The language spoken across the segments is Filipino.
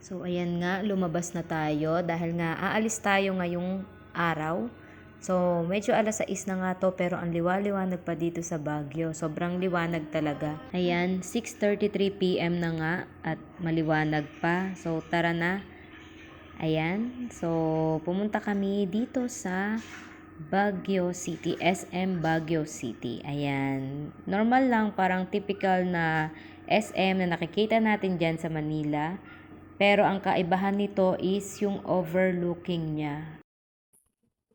So, ayan nga, lumabas na tayo dahil nga aalis tayo ngayong araw. So, medyo alas 6 na nga to pero ang liwa-liwanag pa dito sa Baguio. Sobrang liwanag talaga. Ayan, 6.33pm na nga at maliwanag pa. So, tara na. Ayan, so pumunta kami dito sa Baguio City, SM Baguio City. Ayan, normal lang, parang typical na SM na nakikita natin dyan sa Manila. Pero ang kaibahan nito is yung overlooking niya.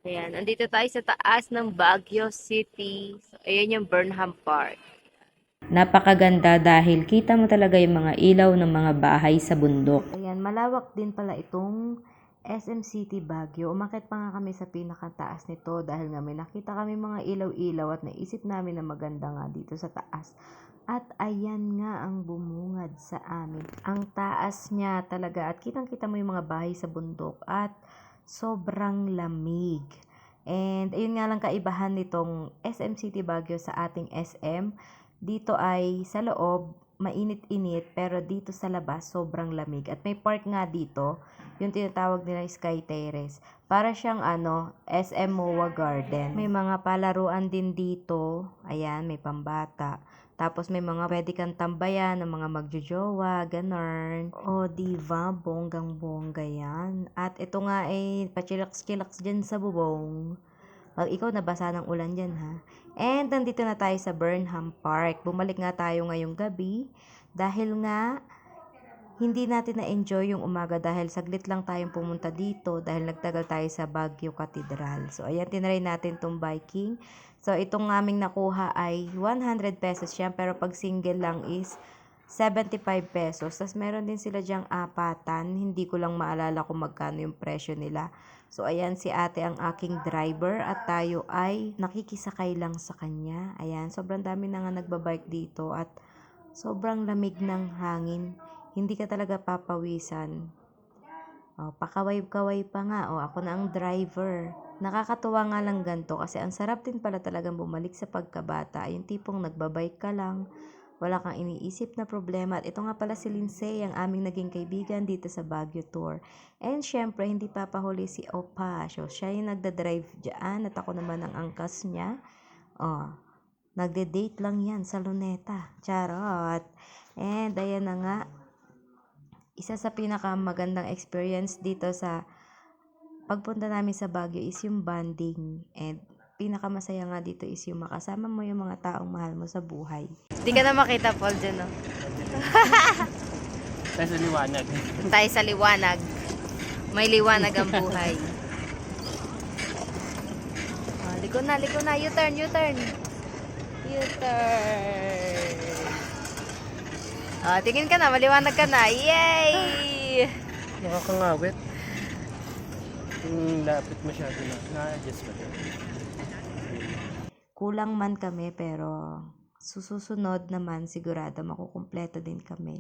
Ayan, andito tayo sa taas ng Baguio City. So, ayan yung Burnham Park. Napakaganda dahil kita mo talaga yung mga ilaw ng mga bahay sa bundok. Ayan, malawak din pala itong SM City Baguio. Umakit pa nga kami sa pinakataas nito dahil nga may nakita kami mga ilaw-ilaw at naisip namin na maganda nga dito sa taas. At ayan nga ang bumungad sa amin. Ang taas niya talaga at kitang-kita mo yung mga bahay sa bundok at sobrang lamig. And ayun nga lang kaibahan nitong SM City Baguio sa ating SM. Dito ay sa loob, mainit-init, pero dito sa labas, sobrang lamig. At may park nga dito, yung tinatawag nila Sky Terrace. Para siyang ano, SM MOA Garden. May mga palaruan din dito. Ayan, may pambata. Tapos may mga pwede kang tambayan ng mga magjojowa, ganun. O, diva, bonggang-bongga yan. At ito nga ay pachilaks-chilaks dyan sa bubong. Pag ikaw nabasa ng ulan dyan ha. And nandito na tayo sa Burnham Park. Bumalik nga tayo ngayong gabi dahil nga hindi natin na-enjoy yung umaga dahil saglit lang tayong pumunta dito dahil nagtagal tayo sa Baguio Cathedral. So, ayan, tinry natin tong biking. So, itong aming nakuha ay 100 pesos siya pero pag single lang is 75 pesos. Tapos meron din sila dyang apatan. Hindi ko lang maalala kung magkano yung presyo nila. So, ayan si ate ang aking driver at tayo ay nakikisakay lang sa kanya. Ayan, sobrang dami na nga nagbabike dito at sobrang lamig ng hangin. Hindi ka talaga papawisan. Oh, pakaway-kaway pa nga. Oh, ako na ang driver. Nakakatuwa nga lang ganito kasi ang sarap din pala talagang bumalik sa pagkabata. Yung tipong nagbabike ka lang, wala kang iniisip na problema. At ito nga pala si Lindsay, ang aming naging kaibigan dito sa Baguio Tour. And syempre, hindi papahuli si Opa. So, siya yung nagda-drive dyan at ako naman ang angkas niya. Oh, nagde-date lang yan sa Luneta. Charot. And ayan na nga, isa sa pinakamagandang experience dito sa pagpunta namin sa Baguio is yung bonding. And pinakamasaya nga dito is yung makasama mo yung mga taong mahal mo sa buhay. Hindi ka na makita, Paul, dyan, no? Tayo sa liwanag. Tayo sa liwanag. May liwanag ang buhay. Oh, liko na, liko na. U-turn, U-turn. U-turn. Oh, tingin ka na, maliwanag ka na. Yay! Nakakangawit. Yung lapit masyado na. Na-adjust pa din. Kulang man kami pero susunod naman sigurado makukumpleto din kami.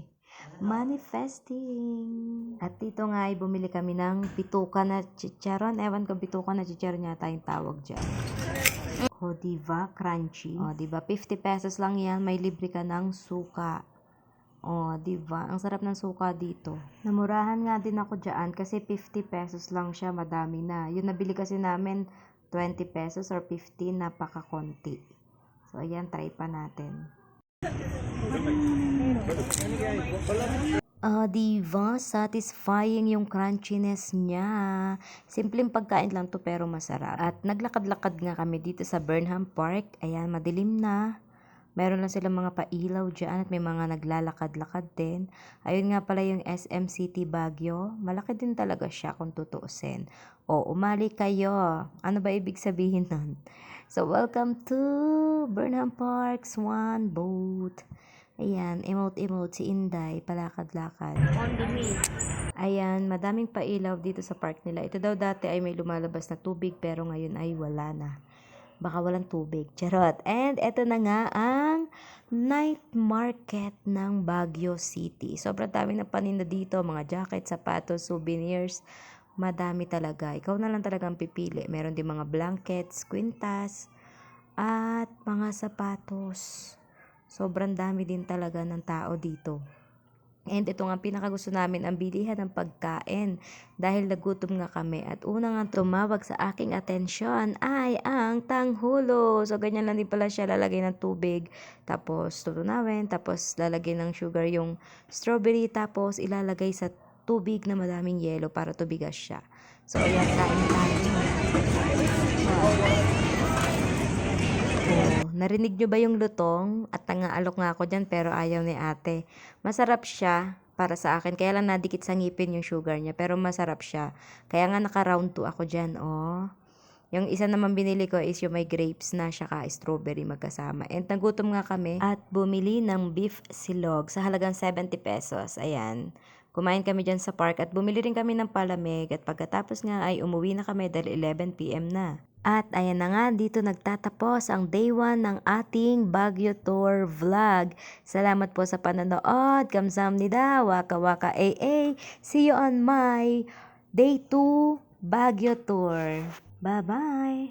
Manifesting! At dito nga ay bumili kami ng bituka na chicharon. Ewan ko bituka na chicharon yata yung tawag dyan. O, diba? Crunchy. O, diba? 50 pesos lang yan. May libre ka ng suka. O, diba? Ang sarap ng suka dito. Namurahan nga din ako dyan kasi 50 pesos lang siya. Madami na. Yung nabili kasi namin 20 pesos or 15, napaka-konti. So, ayan, try pa natin. Ah, diba? Satisfying yung crunchiness niya. Simpleng pagkain lang to pero masarap. At naglakad-lakad nga kami dito sa Burnham Park. Ayan, madilim na. Meron lang silang mga pailaw dyan at may mga naglalakad-lakad din. Ayun nga pala yung SM City Baguio. Malaki din talaga siya kung tutuusin. O, umali kayo. Ano ba ibig sabihin nun? So, welcome to Burnham Park Swan Boat. Ayan, emote-emote si Inday, palakad-lakad. On the me. Ayan, madaming pailaw dito sa park nila. Ito daw dati ay may lumalabas na tubig pero ngayon ay wala na. Baka walang tubig. Charot. And eto na nga ang night market ng Baguio City. Sobrang dami ng paninda dito. Mga jacket, sapatos, souvenirs. Madami talaga. Ikaw na lang talagang pipili. Meron din mga blankets, quintas, at mga sapatos. Sobrang dami din talaga ng tao dito. And ito nga pinakagusto namin ang bilihan ng pagkain dahil nagutom nga kami at una nga tumawag sa aking atensyon ay ang tanghulo. So ganyan lang din pala siya lalagay ng tubig tapos tutunawin tapos lalagay ng sugar yung strawberry tapos ilalagay sa tubig na madaming yelo para tubigas siya. So ayan kain tayo. Narinig nyo ba yung lutong? At nangaalok nga ako dyan pero ayaw ni ate. Masarap siya para sa akin. Kaya lang nadikit sa ngipin yung sugar niya. Pero masarap siya. Kaya nga naka round 2 ako dyan. Oh. Yung isa naman binili ko is yung may grapes na saka strawberry magkasama. And nagutom nga kami at bumili ng beef silog sa halagang 70 pesos. Ayan. Kumain kami dyan sa park at bumili rin kami ng palamig at pagkatapos nga ay umuwi na kami dahil 11pm na. At ayan na nga, dito nagtatapos ang day 1 ng ating Baguio Tour vlog. Salamat po sa panonood. Kamsamnida, waka waka AA. See you on my day 2 Baguio Tour. Bye-bye!